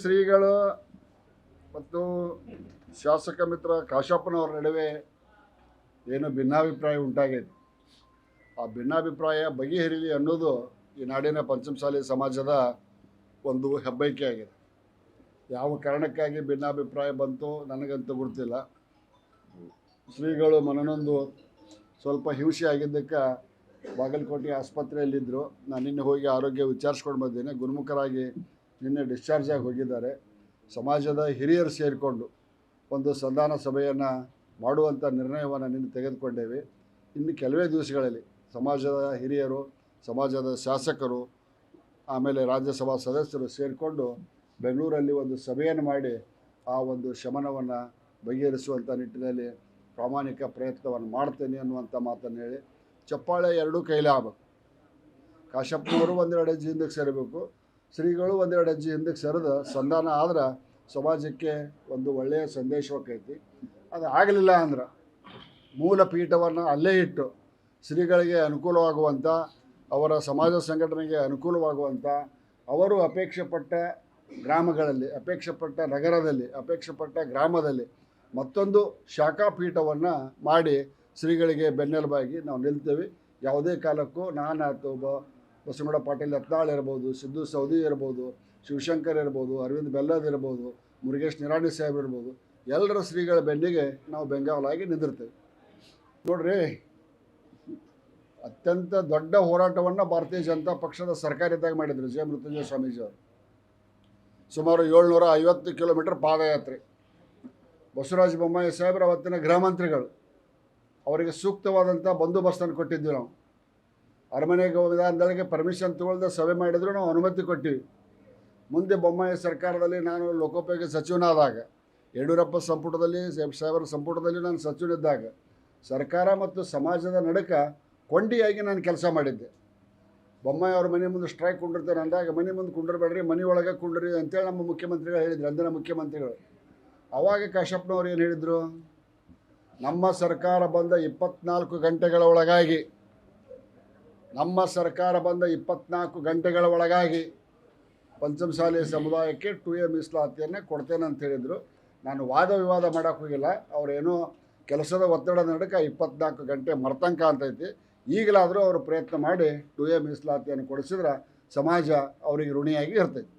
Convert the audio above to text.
ಶ್ರೀಗಳು ಮತ್ತು ಶಾಸಕ ಮಿತ್ರ ಕಾಶಪ್ಪನವರ ನಡುವೆ ಏನು ಭಿನ್ನಾಭಿಪ್ರಾಯ ಉಂಟಾಗೈತೆ. ಆ ಭಿನ್ನಾಭಿಪ್ರಾಯ ಬಗೆಹರಿಲಿ ಅನ್ನೋದು ಈ ನಾಡಿನ ಪಂಚಮಸಾಲಿ ಸಮಾಜದ ಒಂದು ಹೆಬ್ಬೈಕೆ ಆಗಿದೆ. ಯಾವ ಕಾರಣಕ್ಕಾಗಿ ಭಿನ್ನಾಭಿಪ್ರಾಯ ಬಂತು ನನಗಂತೂ ಗೊತ್ತಿಲ್ಲ ಶ್ರೀಗಳು ಮನನೊಂದು ಸ್ವಲ್ಪ ಹಿಂಸೆ ಆಗಿದ್ದಕ್ಕೆ ಬಾಗಲಕೋಟೆ ಆಸ್ಪತ್ರೆಯಲ್ಲಿದ್ದರು ನಾನು ನಿನ್ನೆ ಹೋಗಿ ಆರೋಗ್ಯ ವಿಚಾರಿಸ್ಕೊಂಡು ಬಂದೇನೆ ಗುಣಮುಖರಾಗಿ ನಿನ್ನೆ ಡಿಸ್ಚಾರ್ಜ್ ಆಗಿ ಹೋಗಿದ್ದಾರೆ. ಸಮಾಜದ ಹಿರಿಯರು ಸೇರಿಕೊಂಡು ಒಂದು ಸಂಧಾನ ಸಭೆಯನ್ನು ಮಾಡುವಂಥ ನಿರ್ಣಯವನ್ನು ನಿನ್ನೆ ತೆಗೆದುಕೊಂಡೇವೆ. ಇನ್ನು ಕೆಲವೇ ದಿವಸಗಳಲ್ಲಿ ಸಮಾಜದ ಹಿರಿಯರು, ಸಮಾಜದ ಶಾಸಕರು, ಆಮೇಲೆ ರಾಜ್ಯಸಭಾ ಸದಸ್ಯರು ಸೇರಿಕೊಂಡು ಬೆಂಗಳೂರಲ್ಲಿ ಒಂದು ಸಭೆಯನ್ನು ಮಾಡಿ ಆ ಒಂದು ಶಮನವನ್ನು ಬಗೆಹರಿಸುವಂಥ ನಿಟ್ಟಿನಲ್ಲಿ ಪ್ರಾಮಾಣಿಕ ಪ್ರಯತ್ನವನ್ನು ಮಾಡ್ತೇನೆ ಅನ್ನುವಂಥ ಮಾತನ್ನು ಹೇಳಿ, ಚಪ್ಪಾಳೆ ಎರಡೂ ಕೈಲಿ ಆಗಬೇಕು. ಕಾಶಪ್ಪನವರು ಒಂದೆರಡು ಹಿಂದಕ್ಕೆ ಸೇರಬೇಕು. ಶ್ರೀಗಳು ಒಂದೆರಡು ಅಜ್ಜಿ ಹಿಂದಕ್ಕೆ ಸರಿದ, ಸಂಧಾನ ಆದ್ರೆ ಸಮಾಜಕ್ಕೆ ಒಂದು ಒಳ್ಳೆಯ ಸಂದೇಶ ಹೋಗೈತಿ ಅದು ಆಗಲಿಲ್ಲ ಅಂದ್ರೆ ಮೂಲ ಪೀಠವನ್ನು ಅಲ್ಲೇ ಇಟ್ಟು ಶ್ರೀಗಳಿಗೆ ಅನುಕೂಲವಾಗುವಂಥ ಅವರ ಸಮಾಜ ಸಂಘಟನೆಗೆ ಅನುಕೂಲವಾಗುವಂಥ ಅವರು ಅಪೇಕ್ಷೆ ಪಟ್ಟ ಗ್ರಾಮಗಳಲ್ಲಿ ಅಪೇಕ್ಷೆ ಪಟ್ಟ ನಗರದಲ್ಲಿ ಅಪೇಕ್ಷೆ ಪಟ್ಟ ಗ್ರಾಮದಲ್ಲಿ ಮತ್ತೊಂದು ಶಾಖಾ ಪೀಠವನ್ನು ಮಾಡಿ ಶ್ರೀಗಳಿಗೆ ಬೆನ್ನೆಲುಬಾಗಿ ನಾವು ನಿಲ್ತೇವೆ. ಯಾವುದೇ ಕಾಲಕ್ಕೂ ನಾನು ಬ ಬಸವಗೌಡ ಪಾಟೀಲ್ ಯತ್ನಾಳ್ ಇರ್ಬೋದು, ಸಿದ್ದು ಸೌದಿ ಇರ್ಬೋದು, ಶಿವಶಂಕರ್ ಇರ್ಬೋದು, ಅರವಿಂದ್ ಬೆಲ್ಲದ್ ಇರ್ಬೋದು, ಮುರುಗೇಶ್ ನಿರಾಣಿ ಸಾಹೇಬ್ ಇರ್ಬೋದು, ಎಲ್ಲರ ಶ್ರೀಗಳ ಬೆನ್ನಿಗೆ ನಾವು ಬೆಂಗಾವಲಾಗಿ ನಿಂದಿರ್ತೇವೆ. ನೋಡ್ರಿ, ಅತ್ಯಂತ ದೊಡ್ಡ ಹೋರಾಟವನ್ನು ಭಾರತೀಯ ಜನತಾ ಪಕ್ಷದ ಸರ್ಕಾರದಾಗ ಮಾಡಿದರು ಜಯ ಮೃತ್ಯುಂಜಯ ಸ್ವಾಮೀಜಿ ಅವರು. ಸುಮಾರು ಏಳ್ನೂರ ಐವತ್ತು ಕಿಲೋಮೀಟರ್ ಪಾದಯಾತ್ರೆ. ಬಸವರಾಜ ಬೊಮ್ಮಾಯಿ ಸಾಹೇಬರ ಅವತ್ತಿನ ಗೃಹ ಮಂತ್ರಿಗಳು. ಅವರಿಗೆ ಸೂಕ್ತವಾದಂಥ ಬಂದೋಬಸ್ತನ್ನು ಕೊಟ್ಟಿದ್ವಿ ನಾವು. ಅರಮನೆ ಅಂದಳಿಗೆ ಪರ್ಮಿಷನ್ ತಗೊಳ್ದೆ ಸಭೆ ಮಾಡಿದ್ರು, ನಾವು ಅನುಮತಿ ಕೊಟ್ಟಿವಿ. ಮುಂದೆ ಬೊಮ್ಮಾಯಿ ಸರ್ಕಾರದಲ್ಲಿ ನಾನು ಲೋಕೋಪಯೋಗಿ ಸಚಿವನಾದಾಗ, ಯಡಿಯೂರಪ್ಪ ಸಂಪುಟದಲ್ಲಿ ಸಾಹೇಬ್ ಸಾಹೇಬರ ಸಂಪುಟದಲ್ಲಿ ನಾನು ಸಚಿವನಿದ್ದಾಗ, ಸರ್ಕಾರ ಮತ್ತು ಸಮಾಜದ ನಡುಕ ಕೊಂಡಿಯಾಗಿ ನಾನು ಕೆಲಸ ಮಾಡಿದ್ದೆ. ಬೊಮ್ಮಾಯಿ ಅವ್ರ ಮನೆ ಮುಂದೆ ಸ್ಟ್ರೈಕ್ ಕುಂಡಿರ್ತಾರೆ ಅಂದಾಗ, ಮನೆ ಮುಂದೆ ಕುಂಡಿರ್ಬೇಡ್ರಿ, ಮನೆ ಒಳಗೆ ಕುಂಡ್ರಿ ಅಂತೇಳಿ ನಮ್ಮ ಮುಖ್ಯಮಂತ್ರಿಗಳು ಹೇಳಿದ್ರು, ಅಂದಿನ ಮುಖ್ಯಮಂತ್ರಿಗಳು. ಅವಾಗ ಕಾಶಪ್ಪನವ್ರು ಏನು ಹೇಳಿದರು? ನಮ್ಮ ಸರ್ಕಾರ ಬಂದ ಇಪ್ಪತ್ನಾಲ್ಕು ಗಂಟೆಗಳ ಒಳಗಾಗಿ ನಮ್ಮ ಸರ್ಕಾರ ಬಂದ ಇಪ್ಪತ್ನಾಲ್ಕು ಗಂಟೆಗಳ ಒಳಗಾಗಿ ಪಂಚಮಸಾಲಿ ಸಮುದಾಯಕ್ಕೆ ಟು ಎ ಮೀಸಲಾತಿಯನ್ನು ಕೊಡ್ತೇನೆ ಅಂತ ಹೇಳಿದರು. ನಾನು ವಾದ ವಿವಾದ ಮಾಡೋಕೆ ಹೋಗಿಲ್ಲ. ಅವರೇನೋ ಕೆಲಸದ ಒತ್ತಡ ನಡುಕ ಇಪ್ಪತ್ನಾಲ್ಕು ಗಂಟೆ ಮರ್ತಂಕ ಅಂತೈತಿ ಈಗಲಾದರೂ ಅವರು ಪ್ರಯತ್ನ ಮಾಡಿ ಟು ಎ ಮೀಸಲಾತಿಯನ್ನು ಕೊಡಿಸಿದ್ರೆ ಸಮಾಜ ಅವರಿಗೆ ಋಣಿಯಾಗಿ ಇರ್ತೈತಿ.